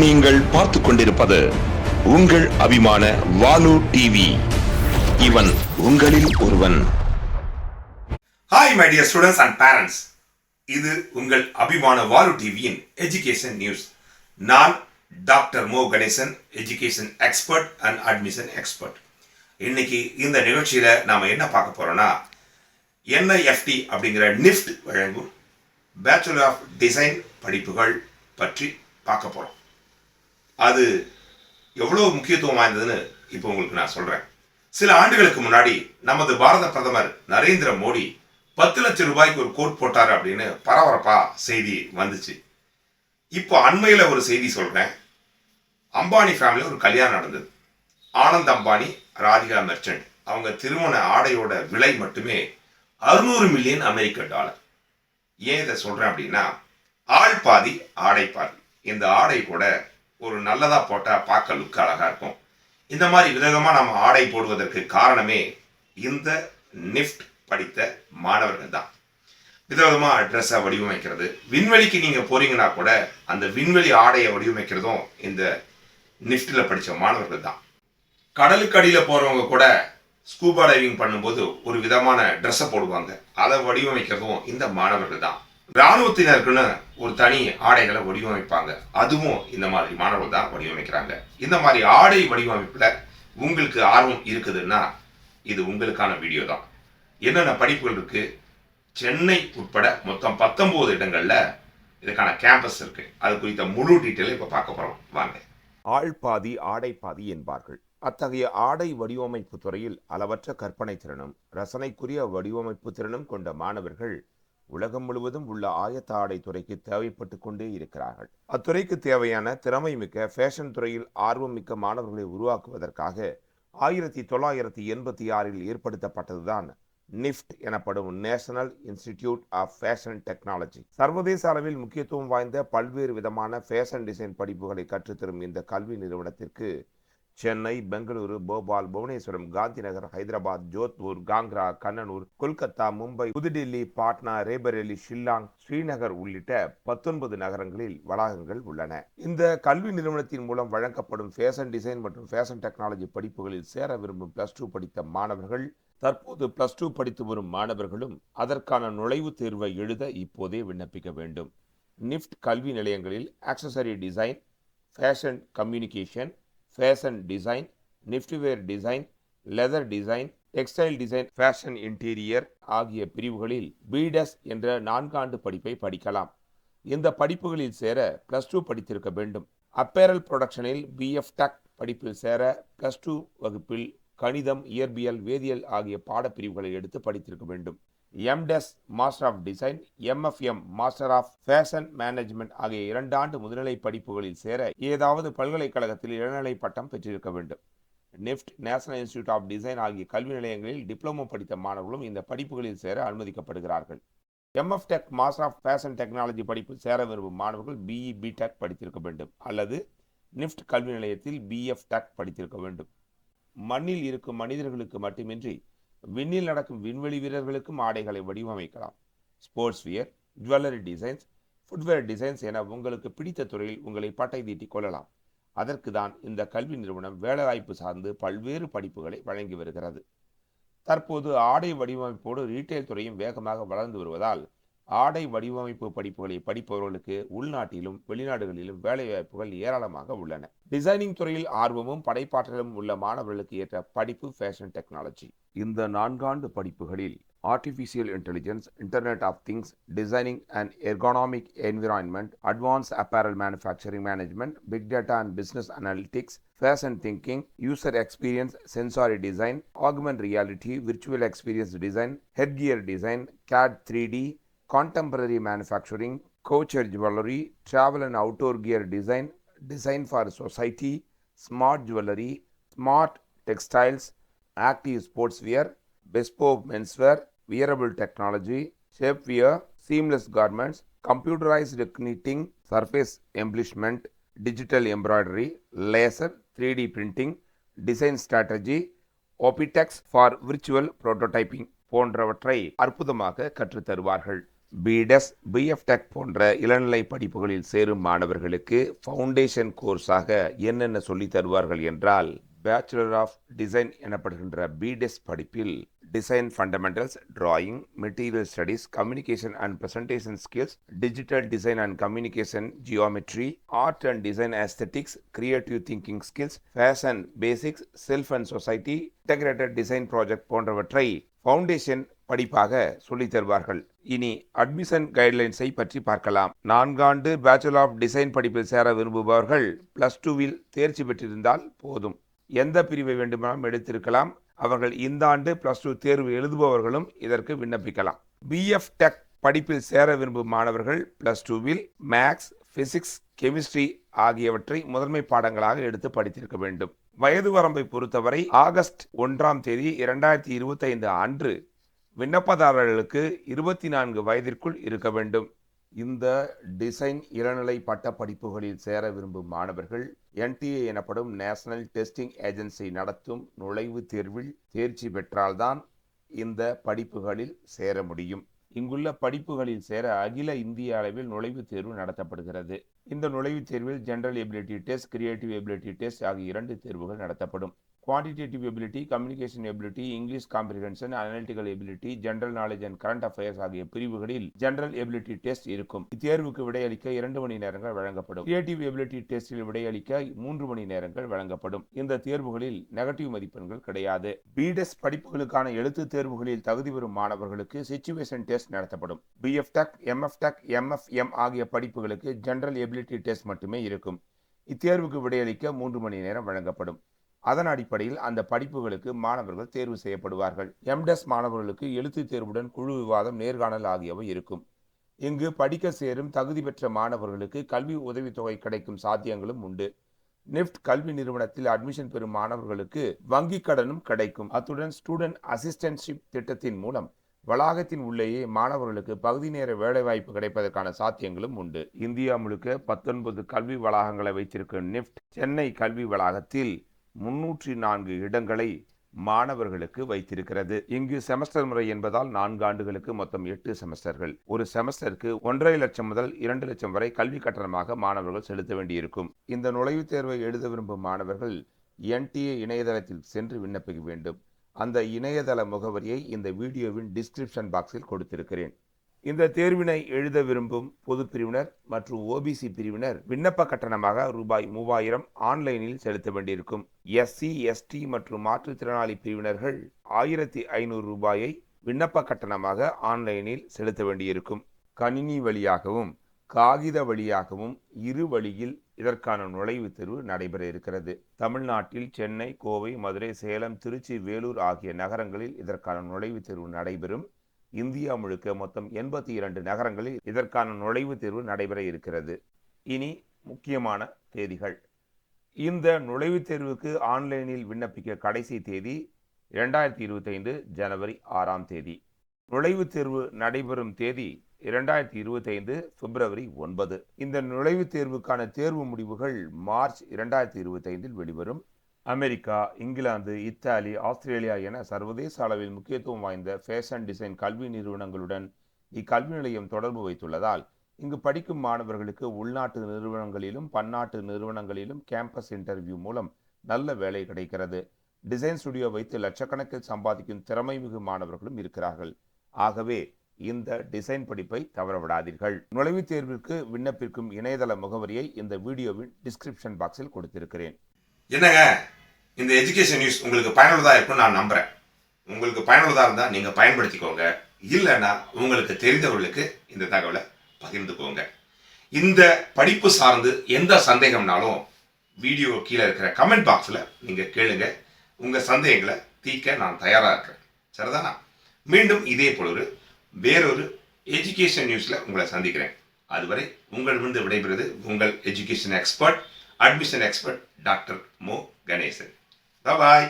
நீங்கள் பார்த்து கொண்டிருப்பது உங்கள் அபிமான வாலு டிவி இவன் உங்களில் ஒருவன். Hi my dear students and parents இது உங்கள் அபிமான வாலு டிவியின் எஜுகேஷன் நியூஸ் நான் டாக்டர் மோ. Ganesan education expert and admission expert இன்னைக்கு இந்த நிகழ்ச்சியில நாம என்ன பார்க்க போறோம்னா என்ஐஎஃப்டி அப்படிங்கிற நிஃப்ட் வழங்கும் பேச்சுலர் ஆஃப் டிசைன் படிப்புகள் பற்றி பார்க்க போறோம். அது எவ்வளவு முக்கியத்துவம் வாய்ந்ததுன்னு இப்போ உங்களுக்கு நான் சொல்றேன். சில ஆண்டுகளுக்கு முன்னாடி நமது பாரத பிரதமர் நரேந்திர மோடி பத்து லட்சம் ரூபாய்க்கு ஒரு கோட் போட்டார் அப்படின்னு பரபரப்பா செய்தி வந்துச்சு. இப்போ அண்மையில் ஒரு செய்தி சொல்றேன். அம்பானி ஃபேமிலியில் ஒரு கல்யாணம் நடந்தது. ஆனந்த் அம்பானி ராதிகா மெர்ச்சன்ட் அவங்க திருமண ஆடையோட விலை மட்டுமே அறுநூறு மில்லியன் அமெரிக்க டாலர் ஏன் இதை சொல்கிறேன் அப்படின்னா ஆள் பாதி ஆடை பாதி. இந்த ஆடை கூட ஒரு நல்லதா போட்டா பார்க்க லுக் அழகா இருக்கும். இந்த மாதிரி விதவிதமா நம்ம ஆடை போடுவதற்கு காரணமே இந்த நிஃப்ட் படித்த மாணவர்கள் தான். விதவிதமா ட்ரெஸ்ஸை வடிவமைக்கிறது. விண்வெளிக்கு நீங்க போறீங்கன்னா கூட அந்த விண்வெளி ஆடையை வடிவமைக்கிறதும் இந்த நிஃப்டில் படித்த மாணவர்கள் தான். கடலுக்கு அடியில் போறவங்க கூட ஸ்கூபா டைவிங் பண்ணும்போது ஒரு விதமான ட்ரெஸ்ஸை போடுவாங்க. அதை வடிவமைக்கிறதும் இந்த மாணவர்கள் தான். இராணுவத்தினருக்குன்னு ஒரு தனி ஆடைகளை வடிவமைப்பாங்க. அதுவும் இந்த மாதிரி மாணவர்கள் தான் வடிவமைக்கிறாங்க. இந்த மாதிரி ஆடை வடிவமைப்புல உங்களுக்கு ஆர்வம் இருக்குதுன்னா இது உங்களுக்கான வீடியோ தான். என்னென்ன படிப்புகள் இருக்கு? சென்னை உட்பட மொத்தம் பத்தொன்பது இடங்கள்ல இதுக்கான கேம்பஸ் இருக்கு. அது குறித்த முழு டீட்டெயிலும் இப்ப பார்க்க போறோம். வாங்க. ஆள் பாதி ஆடை பாதி என்பார்கள். அத்தகைய ஆடை வடிவமைப்பு துறையில் அளவற்ற கற்பனை திறனும் ரசனைக்குரிய வடிவமைப்பு திறனும் கொண்ட மாணவர்கள் உலகம் முழுவதும் உள்ள ஆயத்த ஆடை துறைக்கு தேவைப்பட்டு கொண்டே இருக்கிறார்கள். அத்துறைக்கு தேவையான திறமை மிக்க ஃபேஷன் துறையில் ஆர்வம் மிக்க மாணவர்களை உருவாக்குவதற்காக ஆயிரத்தி தொள்ளாயிரத்தி எண்பத்தி ஆறில் ஏற்படுத்தப்பட்டதுதான் நிஃப்ட் எனப்படும் national institute of fashion technology சர்வதேச அளவில் முக்கியத்துவம் வாய்ந்த பல்வேறு விதமான ஃபேஷன் டிசைன் படிப்புகளை கற்றுத்தரும் இந்த கல்வி நிறுவனத்திற்கு சென்னை பெங்களூரு போபால் புவனேஸ்வரம் காந்திநகர் ஹைதராபாத் ஜோத்பூர் காங்க்ரா கண்ணனூர் கொல்கத்தா மும்பை புதுடில்லி பாட்னா ரேபரேலி ஷில்லாங் ஸ்ரீநகர் உள்ளிட்ட பத்தொன்பது நகரங்களில் வளாகங்கள் உள்ளன. இந்த கல்வி நிறுவனத்தின் மூலம் வழங்கப்படும் ஃபேஷன் டிசைன் மற்றும் ஃபேஷன் டெக்னாலஜி படிப்புகளில் சேர விரும்பும் பிளஸ் டூ படித்த மாணவர்கள் தற்போது பிளஸ் டூ படித்து வரும் மாணவர்களும் அதற்கான நுழைவுத் தேர்வை எழுத இப்போதே விண்ணப்பிக்க வேண்டும். நிஃப்ட் கல்வி நிலையங்களில் accessory design fashion communication fashion design knitwear design leather design textile design fashion interior ஆகிய பிரிவுகளில் பிடெஸ் என்ற நான்காண்டு படிப்பை படிக்கலாம். இந்த படிப்புகளில் சேர பிளஸ் டூ படித்திருக்க வேண்டும். அப்பேரல் புரொடக்ஷனில் பிஎஃப் டெக் படிப்பில் சேர பிளஸ் டூ வகுப்பில் கணிதம் இயற்பியல் வேதியியல் ஆகிய பாடப்பிரிவுகளை எடுத்து படித்திருக்க வேண்டும். M Des master of design MFM master of fashion management ஆகிய இரண்டாண்டு முதுநிலை படிப்புகளில் சேர ஏதாவது பல்கலைக்கழகத்தில் இளநிலை பட்டம் பெற்றிருக்க வேண்டும். NIFT national institute of design ஆகிய கல்வி நிலையங்களில் டிப்ளமோ படித்த மாணவர்களும் இந்த படிப்புகளில் சேர அனுமதிக்கப்படுகிறார்கள். MF tech master of fashion technology படிப்பில் சேர விரும்பும் மாணவர்கள் பிஇ பிடெக் படித்திருக்க வேண்டும். அல்லது நிஃப்ட் கல்வி நிலையத்தில் பிஎஃப் டெக் படித்திருக்க வேண்டும். மண்ணில் இருக்கும் மனிதர்களுக்கு மட்டுமின்றி விண்ணில் நடக்கும் விண்வெளி வீரர்களுக்கும் ஆடைகளை வடிவமைக்கலாம். Sports wear jewellery designs footwear designs என உங்களுக்கு பிடித்த துறையில் உங்களை பட்டை தீட்டிக் கொள்ளலாம். அதற்கு தான் இந்த கல்வி நிறுவனம் வேலைவாய்ப்பு சார்ந்து பல்வேறு படிப்புகளை வழங்கி வருகிறது. தற்போது ஆடை வடிவமைப்போடு ரீட்டைல் துறையும் வேகமாக வளர்ந்து வருவதால் ஆடை வடிவமைப்பு படிப்புகளை படிப்பவர்களுக்கு உள்நாட்டிலும் வெளிநாடுகளிலும் வேலைவாய்ப்புகள் ஏராளமாக உள்ளன. டிசைனிங் துறையில் ஆர்வமும் படைப்பாற்றலும் உள்ள மாணவர்களுக்கு ஏற்ற படிப்பு ஃபேஷன் டெக்னாலஜி இந்த நான்காண்டு படிப்புகளில் artificial intelligence internet of things designing and ergonomic environment advance apparel manufacturing management big data and business analytics fashion thinking user experience sensory design augment reality virtual experience design headgear design CAD three D contemporary manufacturing, couture jewelry, travel and outdoor gear design, design for society, smart jewelry, smart textiles, active sportswear, bespoke menswear, wearable technology, shapewear, seamless garments, computerized knitting, surface embellishment, digital embroidery, laser, 3D printing, design strategy, Opitex for virtual prototyping போன்றவற்றை அற்புதமாக கற்றுத் தருவார்கள் பிடெஸ் பிஎஃப்டெக் போன்ற இளநிலை படிப்புகளில் சேரும் மாணவர்களுக்கு foundation கோர்ஸாக என்னென்ன சொல்லித் தருவார்கள் என்றால் பேச்சுலர் ஆஃப் டிசைன் எனப்படுகின்ற பிடெஸ் படிப்பில் design fundamentals drawing material studies communication and presentation skills digital design and communication geometry art and design aesthetics creative thinking skills fashion basics self and society integrated design project போன்றவற்றை foundation படிப்பாக சொல்லித் தருவார்கள். இனி admission கைட்லைன்ஸை பற்றி பார்க்கலாம். நான்காண்டு bachelor of design படிப்பில் சேர விரும்புபவர்கள் பிளஸ் டூவில் தேர்ச்சி பெற்றிருந்தால் போதும். எந்த பிரிவை வேண்டுமானாலும் எடுத்திருக்கலாம். அவர்கள் இந்த ஆண்டு பிளஸ் டூ தேர்வு எழுதுபவர்களும் இதற்கு விண்ணப்பிக்கலாம். பிஎஃப் டெக் படிப்பில் சேர விரும்பும் மாணவர்கள் பிளஸ் டூவில் மேக்ஸ் பிசிக்ஸ் கெமிஸ்ட்ரி ஆகியவற்றை முதன்மை பாடங்களாக எடுத்து படித்திருக்க வேண்டும். வயது வரம்பை பொறுத்தவரை ஆகஸ்ட் ஒன்றாம் தேதி இரண்டாயிரத்தி இருபத்தைந்து அன்று விண்ணப்பதாரர்களுக்கு இருபத்தி நான்கு வயதிற்குள் இருக்க வேண்டும். இந்த டிசைன் இளநிலை பட்ட படிப்புகளில் சேர விரும்பும் மாணவர்கள் என்டிஏ எனப்படும் நேஷனல் டெஸ்டிங் ஏஜென்சி நடத்தும் நுழைவுத் தேர்வில் தேர்ச்சி பெற்றால்தான் இந்த படிப்புகளில் சேர முடியும். இங்குள்ள படிப்புகளில் சேர அகில இந்திய அளவில் நுழைவுத் தேர்வு நடத்தப்படுகிறது. இந்த நுழைவுத் தேர்வில் general ability test creative ability test ஆகிய இரண்டு தேர்வுகள் நடத்தப்படும். Quantitative ability communication ability English comprehension analytical ability general knowledge and current affairs ஆகிய பிரிவுகளில் ஜெனரல் எபிலிட்டி டெஸ்ட் இருக்கும். இத்தேர்வுக்கு விடையளிக்க இரண்டு மணி நேரங்கள் வழங்கப்படும். கிரியேட்டிவ் எபிலிட்டி டெஸ்டில் விடையளிக்க மூன்று மணி நேரங்கள் வழங்கப்படும். இந்த தேர்வுகளில் நெகட்டிவ் மதிப்பெண்கள் கிடையாது. பிடெஸ் படிப்புகளுக்கான எழுத்து தேர்வுகளில் தகுதி பெறும் மாணவர்களுக்கு சிச்சுவேஷன் டெஸ்ட் நடத்தப்படும். BF tech MF tech MFM ஆகிய படிப்புகளுக்கு ஜெனரல் எபிலிட்டி டெஸ்ட் மட்டுமே இருக்கும். இத்தேர்வுக்கு விடையளிக்க மூன்று மணி நேரம் வழங்கப்படும். அதன் அடிப்படையில் அந்த படிப்புகளுக்கு மாணவர்கள் தேர்வு செய்யப்படுவார்கள். எம்டெஸ் மாணவர்களுக்கு எழுத்துத் தேர்வுடன் குழு விவாதம் நேர்காணல் ஆகியவை இருக்கும். இங்கு படிக்க சேரும் தகுதி பெற்ற மாணவர்களுக்கு கல்வி உதவித்தொகை கிடைக்கும் சாத்தியங்களும் உண்டு. நிஃப்ட் கல்வி நிறுவனத்தில் அட்மிஷன் பெறும் மாணவர்களுக்கு வங்கிக் கடனும் கிடைக்கும். அத்துடன் ஸ்டூடெண்ட் அசிஸ்டன்ஷிப் திட்டத்தின் மூலம் வளாகத்தின் உள்ளேயே மாணவர்களுக்கு பகுதி நேர வேலைவாய்ப்பு கிடைப்பதற்கான சாத்தியங்களும் உண்டு. இந்தியா முழுக்க பத்தொன்பது கல்வி வளாகங்களை வைத்திருக்கும் நிஃப்ட் சென்னை கல்வி வளாகத்தில் முன்னூற்றி நான்கு இடங்களை மாணவர்களுக்கு வைத்திருக்கிறது. இங்கு செமஸ்டர் முறை என்பதால் நான்கு ஆண்டுகளுக்கு மொத்தம் எட்டு செமஸ்டர்கள். ஒரு செமஸ்டருக்கு ஒன்றரை லட்சம் முதல் இரண்டு லட்சம் வரை கல்வி கட்டணமாக மாணவர்கள் செலுத்த வேண்டியிருக்கும். இந்த நுழைவுத் தேர்வை எழுத விரும்பும் மாணவர்கள் என்டிஏ இணையதளத்தில் சென்று விண்ணப்பிக்க வேண்டும். அந்த இணையதள முகவரியை இந்த வீடியோவின் டிஸ்கிரிப்ஷன் பாக்ஸில் கொடுத்திருக்கிறேன். இந்த தேர்வினை எழுத விரும்பும் பொது பிரிவினர் மற்றும் ஓபிசி பிரிவினர் விண்ணப்ப கட்டணமாக ரூபாய் மூவாயிரம் ஆன்லைனில் செலுத்த வேண்டியிருக்கும். எஸ்சி எஸ்டி மற்றும் மாற்றுத்திறனாளி பிரிவினர்கள் ஆயிரத்தி ஐநூறு ரூபாயை விண்ணப்ப கட்டணமாக ஆன்லைனில் செலுத்த வேண்டியிருக்கும். கணினி வழியாகவும் காகித வழியாகவும் இரு வழியில் இதற்கான நுழைவுத் தேர்வு நடைபெற இருக்கிறது. தமிழ்நாட்டில் சென்னை கோவை மதுரை சேலம் திருச்சி வேலூர் ஆகிய நகரங்களில் இதற்கான நுழைவுத் தேர்வு நடைபெறும். இந்தியா முழுக்க மொத்தம் எண்பத்தி இரண்டு நகரங்களில் இதற்கான நுழைவுத் தேர்வு நடைபெற இருக்கிறது. இனி முக்கியமான தேதிகள். இந்த நுழைவுத் தேர்வுக்கு ஆன்லைனில் விண்ணப்பிக்க கடைசி தேதி இரண்டாயிரத்தி இருபத்தைந்து ஜனவரி ஆறாம் தேதி. நுழைவுத் தேர்வு நடைபெறும் தேதி இரண்டாயிரத்தி இருபத்தைந்து பிப்ரவரி ஒன்பது. இந்த நுழைவுத் தேர்வுக்கான தேர்வு முடிவுகள் மார்ச் இரண்டாயிரத்தி இருபத்தைந்தில் வெளிவரும். அமெரிக்கா இங்கிலாந்து இத்தாலி ஆஸ்திரேலியா என சர்வதேச அளவில் முக்கியத்துவம் வாய்ந்த ஃபேஷன் டிசைன் கல்வி நிறுவனங்களுடன் இக்கல்வி நிலையம் தொடர்பு வைத்துள்ளதால் இங்கு படிக்கும் மாணவர்களுக்கு உள்நாட்டு நிறுவனங்களிலும் பன்னாட்டு நிறுவனங்களிலும் கேம்பஸ் இன்டர்வியூ மூலம் நல்ல வேலை கிடைக்கிறது. டிசைன் ஸ்டுடியோ வைத்து லட்சக்கணக்கில் சம்பாதிக்கும் திறமை மிகு மாணவர்களும் இருக்கிறார்கள். ஆகவே இந்த டிசைன் படிப்பை தவறவிடாதீர்கள். நுழைவுத் தேர்விற்கு விண்ணப்பிக்கும் இணையதள முகவரியை இந்த வீடியோவின் டிஸ்கிரிப்ஷன் பாக்ஸில் கொடுத்திருக்கிறேன். என்னங்க? இந்த எஜுகேஷன் நியூஸ் உங்களுக்கு பயனுள்ளதாக இருக்கும்னு நான் நம்புகிறேன் உங்களுக்கு பயனுள்ளதாக இருந்தால் நீங்கள் பயன்படுத்திக்கோங்க. இல்லைன்னா உங்களுக்கு தெரிந்தவர்களுக்கு இந்த தகவலை பகிர்ந்துக்கோங்க. இந்த படிப்பு சார்ந்து எந்த சந்தேகம்னாலும் வீடியோ கீழே இருக்கிற கமெண்ட் பாக்ஸில் நீங்கள் கேளுங்க. உங்கள் சந்தேகங்களை தீர்க்க நான் தயாராக இருக்கிறேன். சரிதானா? மீண்டும் இதே போல ஒரு வேறொரு எஜுகேஷன் நியூஸில் உங்களை சந்திக்கிறேன். அதுவரை உங்களிடமிருந்து விடைபெறுவது உங்கள் education expert admission expert doctor மோ கணேசன் பாய்